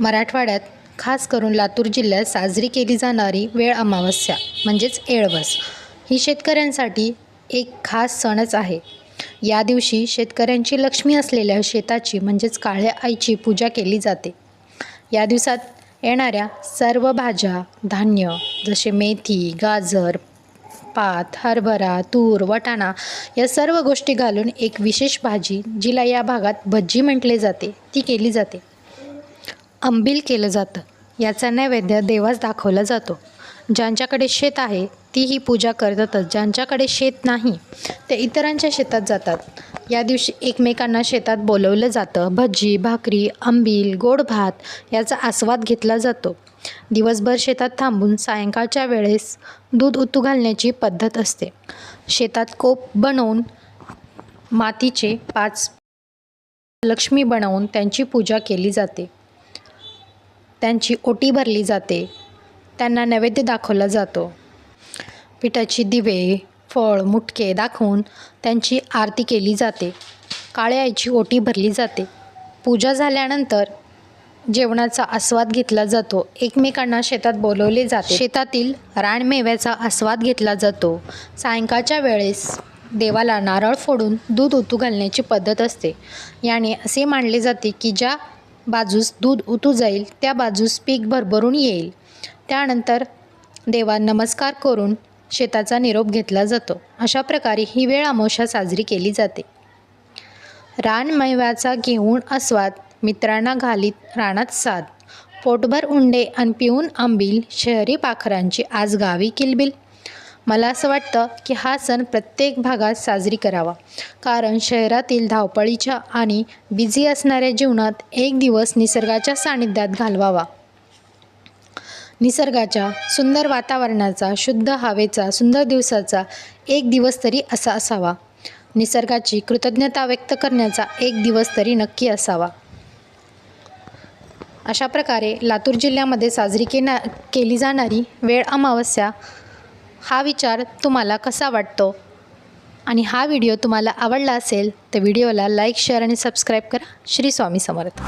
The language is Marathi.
मराठवाड्यात खास करून लातूर जिल्ह्यात साजरी केली जाणारी वेळ अमावस्या म्हणजेच एळवस ही शेतकऱ्यांसाठी एक खास सणच आहे. या दिवशी शेतकऱ्यांची लक्ष्मी असलेल्या शेताची म्हणजेच काळ्या आईची पूजा केली जाते. या दिवसात येणाऱ्या सर्व भाज्या धान्य जसे मेथी गाजर पात हरभरा तूर वटाणा या सर्व गोष्टी घालून एक विशेष भाजी जिला या भागात भज्जी म्हटले जाते ती केली जाते. अंबील केलं जातं. याचा नैवेद्य देवास दाखवला जातो. ज्यांच्याकडे शेत आहे ती ही पूजा करतातच. ज्यांच्याकडे शेत नाही ते इतरांच्या शेतात जातात. या दिवशी एकमेकांना शेतात बोलवलं जातं. भजी भाकरी आंबील गोड भात याचा आस्वाद घेतला जातो. दिवसभर शेतात थांबून सायंकाळच्या वेळेस दूध उतू घालण्याची पद्धत असते. शेतात कोप बनवून मातीचे पाच लक्ष्मी बनवून त्यांची पूजा केली जाते. त्यांची ओटी भरली जाते. त्यांना नैवेद्य दाखवला जातो. पिठाची दिवे फळ मुटके दाखवून त्यांची आरती केली जाते. काळ्या आईची ओटी भरली जाते. पूजा झाल्यानंतर जेवणाचा आस्वाद घेतला जातो. एकमेकांना शेतात बोलवले जाते. शेतातील रानमेव्याचा आस्वाद घेतला जातो. सायंकाळच्या वेळेस देवाला नारळ फोडून दूध उतू घालण्याची पद्धत असते. याने असे मानले जाते की ज्या बाजूस दूध उतू जाईल त्या बाजूस पीक भरभरून येईल. त्यानंतर देवा नमस्कार करून शेताचा निरोप घेतला जातो. अशा प्रकारे ही वेळ अमावस्या साजरी केली जाते. रानमेव्याचा घेऊन आस्वाद मित्रांना घालीत रानात साध पोटभर उंडे आणि पिऊन आंबील शहरी पाखरांची आज गावी किलबिल. मला असं वाटतं की हा सण प्रत्येक भागात साजरी करावा. कारण शहरातील धावपळीच्या आणि बिझी असणाऱ्या जीवनात एक दिवस निसर्गाच्या सानिध्यात घालवावा. निसर्गाच्या सुंदर वातावरणाचा शुद्ध हवेचा सुंदर दिवसाचा एक दिवस तरी असा असावा. निसर्गाची कृतज्ञता व्यक्त करण्याचा एक दिवस तरी नक्की असावा. अशा प्रकारे लातूर जिल्ह्यामध्ये साजरी केना केली जाणारी वेळ अमावस्या हा विचार तुम्हाला कसा वाटतो? आणि हा व्हिडिओ तुम्हाला आवडला असेल तर व्हिडिओला लाईक शेअर आणि सबस्क्राईब करा. श्री स्वामी समर्थ.